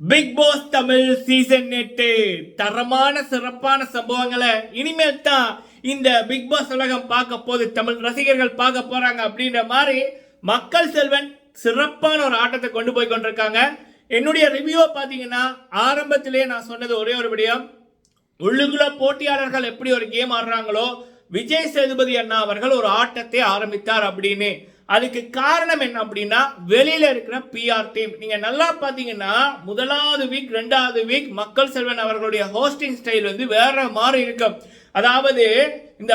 Big pass Tamil season எட்டு. தரமான சிறப்பான சம்பவங்களை இனிமேல் தான் இந்த பிக் பாஸ் உலகம் பார்க்க போது தமிழ் ரசிகர்கள் பார்க்க போறாங்க அப்படின்ற மாதிரி மக்கள் செல்வன் சிறப்பான ஒரு ஆட்டத்தை கொண்டு போய் கொண்டிருக்காங்க. என்னுடைய ரிவ்யூவை பார்த்தீங்கன்னா ஆரம்பத்திலேயே நான் சொன்னது ஒரே ஒரு விடயம். உள்ளுக்குள்ள போட்டியாளர்கள் எப்படி ஒரு கேம் ஆடுறாங்களோ விஜய் சேதுபதி அண்ணா அவர்கள் ஒரு ஆட்டத்தை ஆரம்பித்தார் அப்படின்னு. அதுக்கு காரணம் என்ன அப்படின்னா வெளியில இருக்கிற பிஆர் டீம் நீங்க நல்லா பாத்தீங்கன்னா முதலாவது வீக் ரெண்டாவது வீக் மக்கள் செல்வன் அவர்களுடைய ஹோஸ்டிங் ஸ்டைல் வந்து வேற மாதிரி இருக்கும். அதாவது இந்த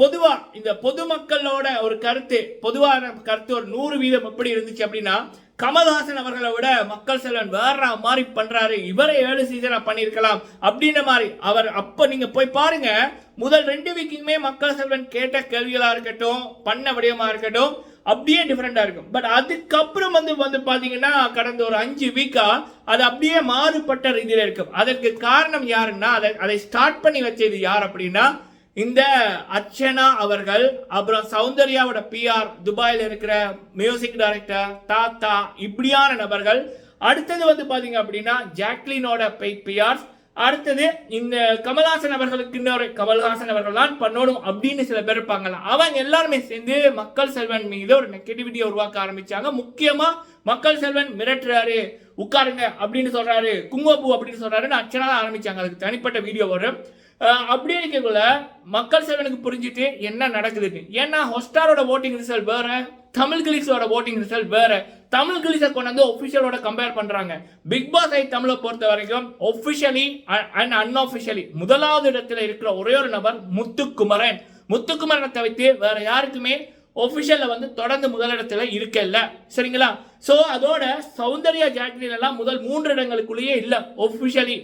பொதுவா இந்த பொதுமக்களோட ஒரு கருத்து பொதுவான கருத்து ஒரு நூறு வீதம் எப்படி இருந்துச்சு அப்படின்னா கமல்ஹாசன் அவர்களை விட மக்கள் செல்வன் வேற மாதிரி பண்றாரு. இவரை ஏழு சீசனா பண்ணியிருக்கலாம் அப்படின்ற மாதிரி. அவர் அப்ப நீங்க போய் பாருங்க முதல் ரெண்டு வீக்குமே மக்கள் செல்வன் கேட்ட கேள்விகளா இருக்கட்டும் பண்ண விடயமா இருக்கட்டும் அப்படியே டிஃப்ரெண்ட்டாக இருக்கும். பட் அதுக்கப்புறம் வந்து வந்து பார்த்தீங்கன்னா கடந்த ஒரு அஞ்சு வீக்காக அது அப்படியே மாறுபட்ட ரீதியில் இருக்கும். அதற்கு காரணம் யாருன்னா அதை அதை ஸ்டார்ட் பண்ணி வச்சது யார் அப்படின்னா இந்த அர்ச்சனா அவர்கள் அப்புறம் சௌந்தர்யாவோட பிஆர் துபாயில் இருக்கிற மியூசிக் டைரக்டர் தாத்தா இப்படியான நபர்கள். அடுத்தது வந்து பார்த்தீங்க அப்படின்னா ஜாக்லினோட பிஆர்ஸ் அடுத்தது இந்த கமல்ஹாசன் அவர்களுக்கு இன்னொரு கமல்ஹாசன் அவர்கள் தான் பண்ணணும் அப்படின்னு சில பேர் இருப்பாங்கல்ல. அவங்க எல்லாருமே சேர்ந்து மக்கள் செல்வன் மீது ஒரு நெகட்டிவிட்டியை உருவாக்க ஆரம்பிச்சாங்க. முக்கியமா மக்கள் செல்வன் மிரட்டுறாரு. உட்காருங்க அப்படின்னு சொல்றாரு. குங்குமப்பூ அப்படின்னு சொல்றாருன்னு அர்ச்சனா தான் ஆரம்பிச்சாங்க. அதுக்கு தனிப்பட்ட வீடியோ வரும் அப்படி இருக்கக்குள்ள மக்கள் செல்வனுக்கு புரிஞ்சுட்டு என்ன நடக்குதுன்னு. ஏன்னா ஹொஸ்டாரோட ஓட்டிங் ரிசல்ட் வேற தமிழ் கிளிக்ஸோட ஓட்டிங் ரிசல்ட் வேற. தமிழ் கிளிஸை கொண்டு வந்து ஒஃபிஷியலோட கம்பேர் பண்ணுறாங்க பிக் பாஸ் ஐ தமிழை பொறுத்த வரைக்கும் ஒஃபிஷியலி அண்ட் அன்ஆஃபிஷியலி முதலாவது இடத்துல இருக்கிற ஒரே ஒரு நபர் முத்துக்குமரன். முத்துக்குமரனை தவிர்த்து வேற யாருக்குமே ஒஃபிஷியலில் வந்து தொடர்ந்து முதலிடத்துல இருக்கல. சரிங்களா? ஸோ அதோட சௌந்தர்யா ஜாக்லின் முதல் மூன்று இடங்களுக்குள்ளேயே இல்லை ஒஃபிஷியலி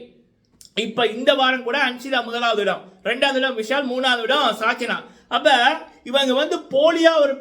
இப்போ இந்த வாரம் கூட அன்சிதா முதலாவது இடம். ரெண்டாவது இடம் விஷால் மூணாவது இடம் சாச்சினா. அப்போ இவங்க வந்து போலியாக ஒரு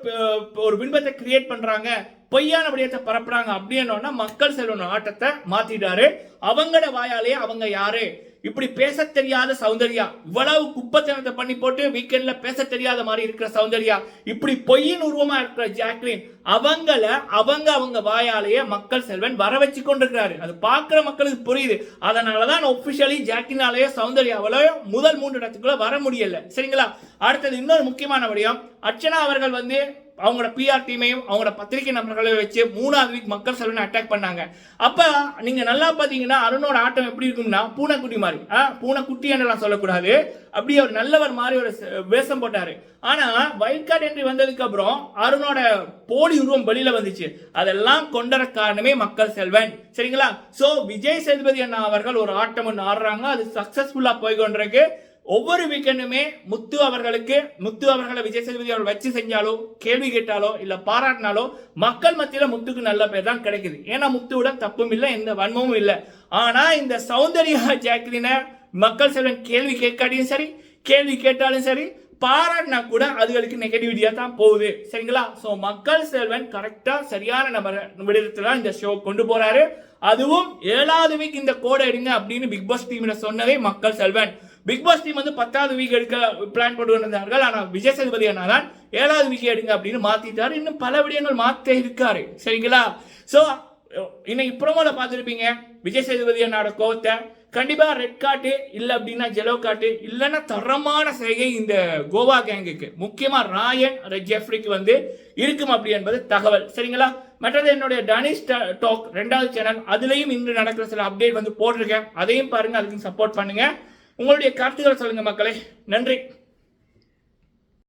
ஒரு பின்பத்தை கிரியேட் பண்ணுறாங்க பொய்யான விடயத்தை பரப்புறாங்க அப்படின்னோன்னா மக்கள் செல்வன் ஆட்டத்தை மாத்திட்டாரு. அவங்களோட வாயாலேயே அவங்க யாரு? இப்படி பேச தெரியாத சௌந்தர்யா. இவ்வளவு குப்பத்தனத்தை பண்ணி போட்டு வீக்கெண்ட்ல பேச தெரியாத மாதிரி இருக்கிற சௌந்தர்யா. இப்படி பொய்யின் உருவமா இருக்கிற ஜாக்லின் அவங்கள அவங்க அவங்க வாயாலேயே மக்கள் செல்வன் வர வச்சு கொண்டிருக்கிறாரு. அது பார்க்குற மக்களுக்கு புரியுது. அதனாலதான் ஒபிஷியலி ஜாக்கினாலேயே சௌந்தர்யாவில முதல் மூன்று இடத்துக்குள்ள வர முடியல. சரிங்களா? அடுத்தது இன்னொரு முக்கியமான விடயம். அர்ச்சனா அவர்கள் வந்து அவங்களோட பிஆர் டீமையும் அவங்களோட பத்திரிகை நபர்களையும் வச்சு மூணாவது வீக் மக்கள் செல்வனை அட்டாக் பண்ணாங்க. அப்போ நீங்கள் நல்லா பார்த்தீங்கன்னா அருணோட ஆட்டம் எப்படி இருக்கும்னா பூனைக்குட்டி மாதிரி. ஆ, பூனைக்குட்டி என்றெல்லாம் சொல்லக்கூடாது. அப்படியே ஒரு நல்லவர் மாதிரி ஒரு வேஷம் போட்டார். ஆனால் வைல்ட் கார்டு என்ட்ரி வந்ததுக்கு அப்புறம் அருணோட போலி உருவம் வெளியில் வந்துச்சு. அதெல்லாம் கொண்டற காரணமே மக்கள் செல்வன். சரிங்களா? ஸோ விஜய் சேதுபதி அண்ணா அவர்கள் ஒரு ஆட்டம் ஒன்று ஆடுறாங்க அது சக்ஸஸ்ஃபுல்லாக போய் கொண்டிருக்கு ஒவ்வொரு வீக்கெண்டுமே முத்து அவர்களுக்கு முத்து அவர்களை விஜய் சேதுபதி அவர்கள் வச்சு செஞ்சாலோ கேள்வி கேட்டாலோ இல்ல பாராட்டினாலோ மக்கள் மத்தியில முத்துக்கு நல்ல பேர் தான் கிடைக்குது. ஏன்னா முத்துவிட தப்பும் இல்லை எந்த வன்மமும் இல்லை. ஆனா இந்த சௌந்தர்யா ஜாக்லின மக்கள் செல்வன் கேள்வி கேட்காட்டியும் சரி கேள்வி கேட்டாலும் சரி பாராட்டினா கூட அதுகளுக்கு நெகட்டிவிட்டியாக தான் போகுது. சரிங்களா? ஸோ மக்கள் செல்வன் கரெக்டாக சரியான நபர் விடத்துல இந்த ஷோ கொண்டு போகிறாரு அதுவும் ஏழாவது வீக் இந்த கோடை எடுங்க அப்படின்னு பிக் பாஸ் டீமில் சொன்னதே மக்கள் செல்வன். பிக் பாஸ் டீம் வந்து பத்தாவது வீக் எடுக்க பிளான் போட்டு கொண்டிருந்தார்கள் ஆனால் விஜய் சேதுபதி அண்ணா ஏழாவது வீக் எடுங்க அப்படின்னு மாத்திட்டாரு. இன்னும் பல விடயங்கள் மாத்த இருக்காரு. சரிங்களா? ஸோ இன்னைக்கு ப்ரோமோல பார்த்துருப்பீங்க. விஜய் சேதுபதி அண்ணாவோட கோவத்தை. கண்டிப்பா ரெட் கார்டு இல்லை அப்படின்னா ஜெலோ கார்டு இல்லைன்னா தரமான செய்கை இந்த கோவா கேங்குக்கு முக்கியமா ராயன் ஜெஃப்ரிக்கு வந்து இருக்கும் அப்படி என்பது தகவல். சரிங்களா? மற்றது என்னுடைய டனிஷ் டாக் ரெண்டாவது சேனல் அதுலேயும் இன்று நடக்கிற சில அப்டேட் வந்து போட்டிருக்கேன். அதையும் பாருங்க அதுக்கு சப்போர்ட் பண்ணுங்க. உங்களுடைய கருத்துக்களை சொல்லுங்க மக்களே. நன்றி.